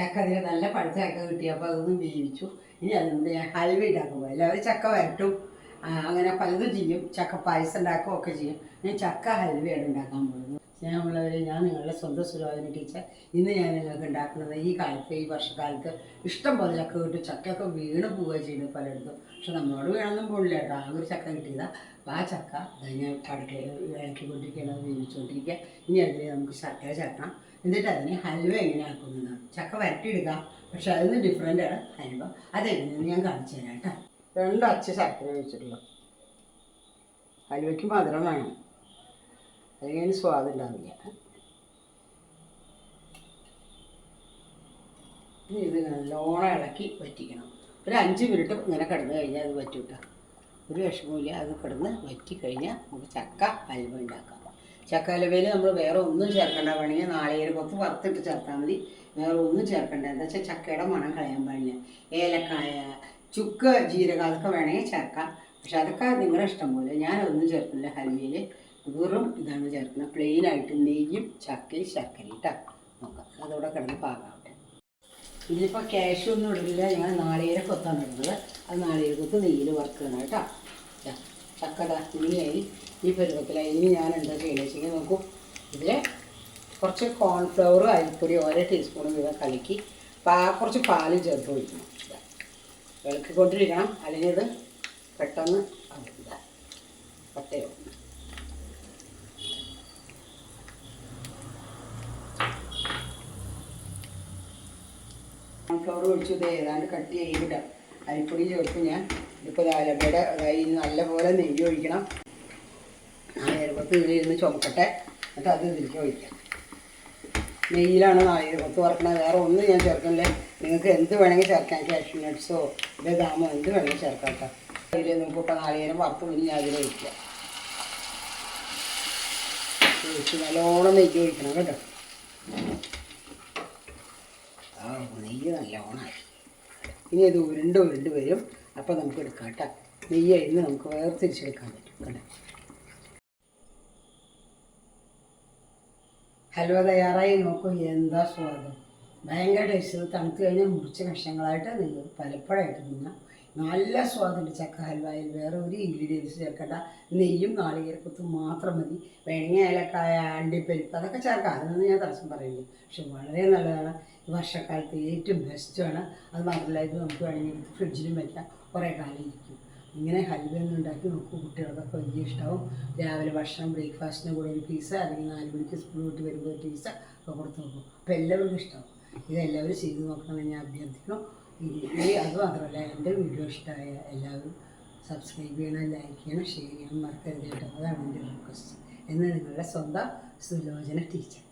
ചക്ക അതിൽ നല്ല പഴുത്ത ചക്ക കിട്ടിയപ്പോൾ അതൊന്നും വേവിച്ചു. ഇനി അതുകൊണ്ട് ഞാൻ ഹൽവ ഉണ്ടാക്കുമ്പോൾ എല്ലാവരും ചക്ക വരട്ടും. അങ്ങനെ പലതും ചെയ്യും. ചക്ക പായസം ഉണ്ടാക്കുകയൊക്കെ ചെയ്യും. ഞാൻ ചക്ക ഹൽവയാണ് ഉണ്ടാക്കാൻ പോകുന്നത്. സ്നേഹമുള്ളവരെ ഞാൻ നിങ്ങളുടെ സ്വന്തം സുലോചന ടീച്ചർ. ഇന്ന് ഞാൻ നിങ്ങൾക്ക് ഉണ്ടാക്കുന്നത് ഈ കാലത്ത് ഈ വർഷക്കാലത്ത് ഇഷ്ടം പോലെ ചക്ക കിട്ടും ചക്കയൊക്കെ വീണ് പോവുക ചെയ്യുന്നത് പലയിടത്തും. പക്ഷെ നമ്മളോട് വീണൊന്നും പോകില്ല കേട്ടോ. ആ ഒരു ചക്ക കിട്ടിയതാ. അപ്പോൾ ആ ചക്ക ഞാൻ അടുക്കളയിൽ ഇളക്കിക്കൊണ്ടിരിക്കുകയാണ് വേവിച്ചുകൊണ്ടിരിക്കുക. ഇനി അതിൽ നമുക്ക് ചക്ക ചേർക്കാം എന്നിട്ട് അതിന് ഹൽവ എങ്ങനെ ആക്കുന്നതാണ് ചക്ക വരട്ടിയെടുക്കാം. പക്ഷെ അതിന് ഡിഫറെന്റ് ആണ്. ഹൽവ അതെങ്ങനെയെന്ന് ഞാൻ കാണിച്ചു തരാം കേട്ടോ. രണ്ട് അച്ച ശർക്കര വെച്ചിട്ടുള്ളൂ ഹൽവയ്ക്ക് മധുരം വേണം. അല്ലെങ്കിൽ സ്വാദില്ലാന്നില്ല ഇനി ഇത് നല്ലോണം ഇളക്കി വറ്റിക്കണം. ഒരു അഞ്ച് മിനിറ്റ് ഇങ്ങനെ കിടന്ന് കഴിഞ്ഞാൽ അത് വറ്റൂട്ട. ഒരു വിഷമമില്ല അത് കിടന്ന് വറ്റി കഴിഞ്ഞാൽ നമുക്ക് ചക്ക അലവ ഉണ്ടാക്കാം. ചക്ക അലവയിൽ നമ്മൾ വേറെ ഒന്നും ചേർക്കേണ്ട വേണമെങ്കിൽ നാളികേരം കുറച്ച് വറുത്തിട്ട് ചേർത്താൽ മതി. വേറെ ഒന്നും ചേർക്കേണ്ട. എന്താ വെച്ചാൽ ചക്കയുടെ മണം കളയാൻ പാടില്ല. ഏലക്കായ ചുക്ക് ജീരകം അതൊക്കെ വേണമെങ്കിൽ ചേർക്കാം. പക്ഷെ അതൊക്കെ നിങ്ങളുടെ ഇഷ്ടം പോലെ. ഞാനതൊന്നും ചേർക്കില്ല ഹൽവയിൽ. വെറും ഇതാണ് ചേർക്കുന്നത് പ്ലെയിൻ ആയിട്ട് നെയ്യും ചക്കയും ശർക്കരയും ഇട്ടാ നോക്കാം. അതോടെ കിടന്ന് പാകാവട്ടെ. ഇതിലിപ്പോൾ ക്യാഷ് ഒന്നും ഇടില്ല ഞാൻ നാളികേര കൊത്താണ് ഇടുന്നത്. അത് നാളികേര കൊത്ത് നെയ്യിൽ വറുക്കുകയാണ് കേട്ടോ ദാ, ചക്കട ഇങ്ങനെയായി. ഈ പരുവത്തിലായി. ഇനി ഞാൻ എന്താ ചെയ്യുന്നത് വെച്ചെങ്കിൽ നോക്കൂ. ഇതിൽ കുറച്ച് കോൺഫ്ലവർ അരിപ്പൊടി ഓരോ ടീസ്പൂൺ വീതം കലക്കി പാ കുറച്ച് പാലും ചേർത്ത് ഒഴിക്കണം. വിളക്കിക്കൊണ്ടിരിക്കണം. അല്ലെങ്കിൽ ഇത് പെട്ടെന്ന് പട്ടയോ? കോൺഫ്ലവർ ഒഴിച്ചു ഇത് ഏതാണ്ട് കട്ട്. ചെയ്തിടാം അരിപ്പൊടി ചേർക്കും ഞാൻ. ഇപ്പോൾ ഇലപ്പയുടെ അതായത് നല്ലപോലെ നെയ്യ് ഒഴിക്കണം. നാളികേരപ്പത്ത് ഇതിലിരുന്ന് ചുമക്കട്ടെ. എന്നിട്ട് അത് ഇതിലേക്ക് ഒഴിക്കാം. നെയ്യിലാണ് നാളികേരപ്പത്ത് വറക്കണത്. വേറെ ഒന്നും ഞാൻ ചേർക്കണില്ല. നിങ്ങൾക്ക് എന്ത് വേണമെങ്കിൽ ചേർക്കാം. കാഷ്യൂ നട്ട്സോ ബദാമോ എന്ത് വേണമെങ്കിൽ ചേർക്കാം കേട്ടോ. അതിൽ നമുക്കിപ്പോൾ നാളികേരം വറുത്ത് ഇനി ഞാൻ അതിൽ ഒഴിക്കാം. ഒഴിച്ച് നല്ലോണം നെയ്യ് ഒഴിക്കണം കേട്ടോ. ആ നെയ്യ് നല്ലോണമായി ഇനി ഇത് ഉരുണ്ട് ഉരുണ്ട് വരും. അപ്പോൾ നമുക്ക് എടുക്കാം കേട്ടോ. നെയ്യ് ഇന്ന് നമുക്ക് വേർതിരിച്ചെടുക്കാൻ പറ്റും കേട്ടോ. ഹൽവ തയ്യാറായി? നോക്കൂ എന്താ സ്വാദം ഭയങ്കര ടേസ്റ്റ്. തണുത്ത് കഴിഞ്ഞാൽ മുറിച്ച കഷ്ണങ്ങളായിട്ട് നിങ്ങൾ പലപ്പോഴായിട്ട് തിന്നാം. നല്ല സ്വാദുണ്ട് ചക്ക ഹൽവായിൽ. വേറെ ഒരു ഇൻഗ്രീഡിയൻസ് ചേർക്കണ്ട. നെയ്യും നാളികേരക്കുത്തും മാത്രം മതി. വേണമെങ്കിൽ ഏലക്കായ അണ്ടിപ്പരിപ്പ് അതൊക്കെ ചേർക്കാം. അതിനൊന്നും ഞാൻ തടസ്സം പറയുന്നു പക്ഷെ വളരെ നല്ലതാണ്. വർഷക്കാലത്ത് ഏറ്റവും ബെസ്റ്റാണ് അത് മാത്രമല്ല ഇത് നമുക്ക് വേണമെങ്കിൽ ഫ്രിഡ്ജിലും വയ്ക്കാം കുറേ കാലം ഇരിക്കും. ഇങ്ങനെ ഹൽവ ഒന്നും ഉണ്ടാക്കി നോക്കും. കുട്ടികൾക്കൊക്കെ വലിയ ഇഷ്ടമാവും രാവിലെ ഭക്ഷണം ബ്രേക്ക്ഫാസ്റ്റിന് കൂടെ ഒരു പീസ് അല്ലെങ്കിൽ നാല് മണിക്ക് സ്കൂൾ വിട്ട് വരുമ്പോൾ ഒരു പീസ് ഒക്കെ കൊടുത്ത് നോക്കും. അപ്പോൾ എല്ലാവർക്കും ഇഷ്ടമാവും ഇതെല്ലാവരും ചെയ്ത് നോക്കണമെന്ന് ഞാൻ അഭ്യർത്ഥിക്കുന്നു. ഈ അത് മാത്രമല്ല എന്റെ വീഡിയോ ഇഷ്ടമായ എല്ലാവരും സബ്സ്ക്രൈബ് ചെയ്യണം ലൈക്ക് ചെയ്യണം ഷെയർ ചെയ്യണം മറക്കരുത് കേട്ടോ. അതാണ് എന്റെ റിക്വസ്റ്റ് എന്ന് നിങ്ങളുടെ സ്വന്തം സുലോചന ടീച്ചർ